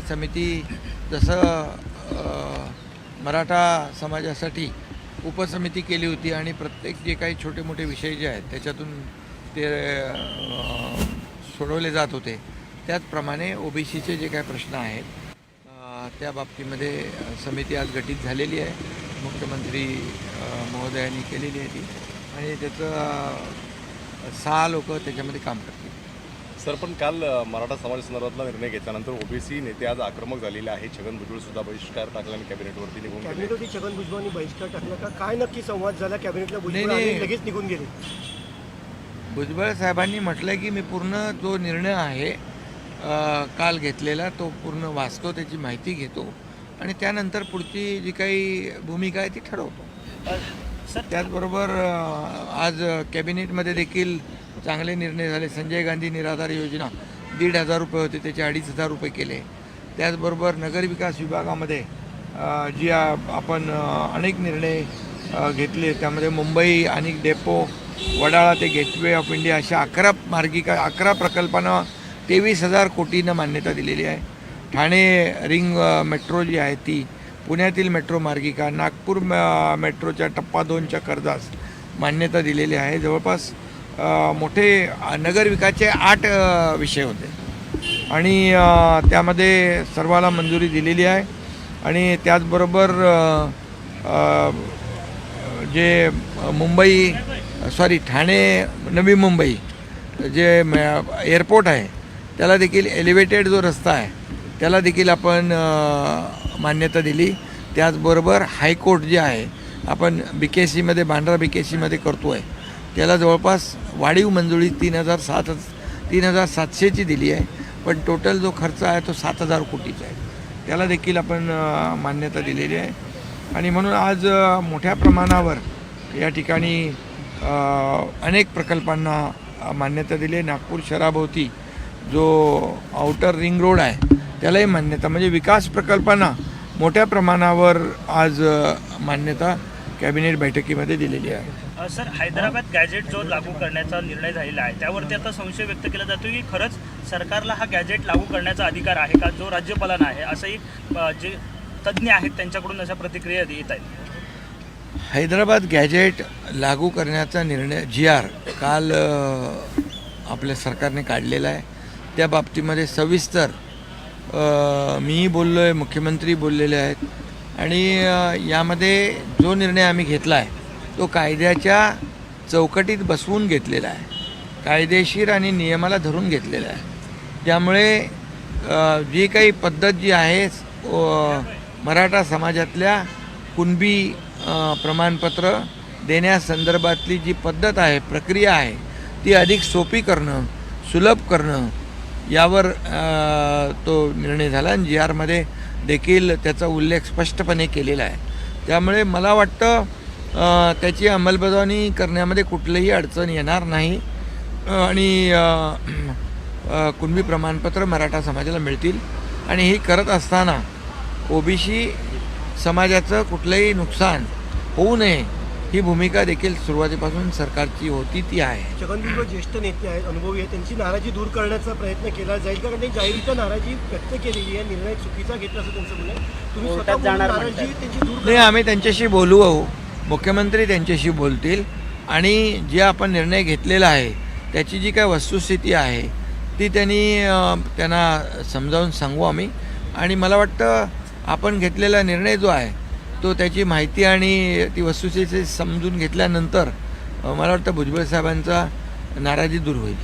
ती समिती जसं मराठा समाजासाठी उपसमिती केली होती आणि प्रत्येक जे काही छोटे मोठे विषय जे आहेत त्याच्यातून ते सोडवले जात होते. त्याचप्रमाणे ओबीसीचे जे काही प्रश्न आहेत त्या बाबतीमध्ये समिती आज गठीत झालेली आहे. मुख्यमंत्री महोदयांनी केलेली आहे ती. आणि त्याचं सहा लोक त्याच्यामध्ये काम करतील. सर पण काल मराठा समाज संदर्भातला निर्णय घेतल्यानंतर ओबीसी नेते आज आक्रमक झालेले आहे छगन भुजबळ सुद्धा बहिष्कार टाकला आणि कॅबिनेटवरती निघून गेले. कॅबिनेटवरती छगन भुजबळांनी बहिष्कार टाकला का? काय नक्की संवाद झाला? कॅबिनेटला भुजबळ नाही. आणि लगेच निघून गेले. भुजबळ साहेबांनी म्हटलं की मी पूर्ण जो निर्णय आहे अ, काल घेतलेला तो पूर्ण वाचतो त्याची माहिती घेतो आणि त्यानंतर पुढची जी काही भूमिका आहे ती ठरवतो. सर त्याचबरोबर अ, आज कॅबिनेटमध्ये देखील चांगले निर्णय झाले. संजय गांधी निराधार योजना दीड हजार रुपये होते त्याचे अडीच हजार रुपये केले. त्याचबरोबर नगरविकास विभागामध्ये जी आपण अनेक निर्णय घेतले. त्यामध्ये मुंबई आणि डेपो वडाळा ते गेटवे ऑफ इंडिया अशा अकरा मार्गिका अकरा प्रकल्पांना तेवीस हजार कोटीनं मान्यता दिलेली आहे. ठाणे रिंग मेट्रो जी आहे ती पुण्यातील मेट्रो मार्गिका नागपूर म- मेट्रोच्या टप्पा दोनच्या कर्जास मान्यता दिलेली आहे. जवळपास मोठे नगरविकाचे नगरविकासचे आठ विषय होते. आणि त्यामध्ये सर्वाला मंजुरी दिलेली आहे. आणि त्याचबरोबर जे मुंबई सॉरी ठाणे नवी मुंबई जे एअरपोर्ट आहे त्याला देखील एलिव्हेटेड जो रस्ता आहे त्याला देखील आपण मान्यता दिली. त्याचबरोबर हायकोर्ट जे आहे आपण बी के सीमध्ये बांद्रा बी के सीमध्ये करतो आहे त्याला जवळपास वाढीव मंजुरी तीन हजार सात तीन हजार सातशेची दिली आहे. पण टोटल जो खर्च आहे तो सात हजार कोटीचा आहे. त्याला देखील आपण मान्यता दिलेली आहे. आणि म्हणून आज मोठ्या प्रमाणावर या ठिकाणी अनेक प्रकल्पांना मान्यता दिली आहे. नागपूर शहराभोवती जो आउटर रिंग रोड आहे त्यालाही मान्यता म्हणजे विकास प्रकल्पांना मोठ्या प्रमाणावर आज मान्यता कॅबिनेट बैठकीमध्ये दिलेली आहे. सर हैदराबाद गॅजेट जो लागू करण्याचा निर्णय झालेला आहे त्यावरती आता संशय व्यक्त केला जातो की खरंच सरकारला हा गॅजेट लागू करण्याचा अधिकार आहे का जो राज्यपालांना आहे असंही जे तज्ज्ञ आहेत त्यांच्याकडून अशा प्रतिक्रिया येत आहेत? हैदराबाद गॅजेट लागू करण्याचा निर्णय जी आर काल आपल्या सरकारने काढलेला आहे. त्या बाबतीमध्ये सविस्तर मीही बोललो आहे मुख्यमंत्री बोललेले आहेत. आणि यामध्ये जो निर्णय आम्ही घेतला आहे तो कायद्याच्या चौकटीत बसवून घेतलेला आहे. कायदेशीर आणि नियमाला धरून घेतलेला आहे. त्यामुळे जी काही पद्धत जी आहे मराठा समाजातल्या कुणबी प्रमाणपत्र देण्यासंदर्भातली जी पद्धत आहे प्रक्रिया आहे ती अधिक सोपी करणं सुलभ करणं यावर तो निर्णय झाला. आणि जी आरमध्ये देखील त्याचा उल्लेख स्पष्टपणे केलेला आहे. त्यामुळे मला वाटतं त्याची अंमलबजावणी करण्यामध्ये कुठलीही अडचण येणार नाही. आणि कुणबी प्रमाणपत्र मराठा समाजाला मिळतील. आणि हे करत असताना ओबीसी समाजाचं कुठलंही नुकसान होऊ नये ही भूमिका देखील सुरुवातीपासून सरकारची होती ती आहे. छगन भुजबळ ज्येष्ठ नेते आहेत अनुभवी आहेत त्यांची नाराजी दूर करण्याचा प्रयत्न केला जाईल. कारण त्यांनी जाहीरच्या नाराजी व्यक्त केलेली आहे निर्णय चुकीचा घेतला असं त्यांचं म्हणणं आहे. तुम्ही स्वतः बोलून नाराजी त्यांची दूर नाही आम्ही त्यांच्याशी बोलू आहो. मुख्यमंत्री त्यांच्याशी बोलतील. आणि जे आपण निर्णय घेतलेला आहे त्याची जी काय वस्तुस्थिती आहे ती त्यांनी अ, त्यांना समजावून सांगू आम्ही. आणि मला वाटतं आपण घेतलेला निर्णय जो आहे तो त्याची माहिती आणि ती वस्तुस्थिती समजून घेतल्यानंतर मला वाटतं भुजबळ साहेबांचा नाराजी दूर होईल.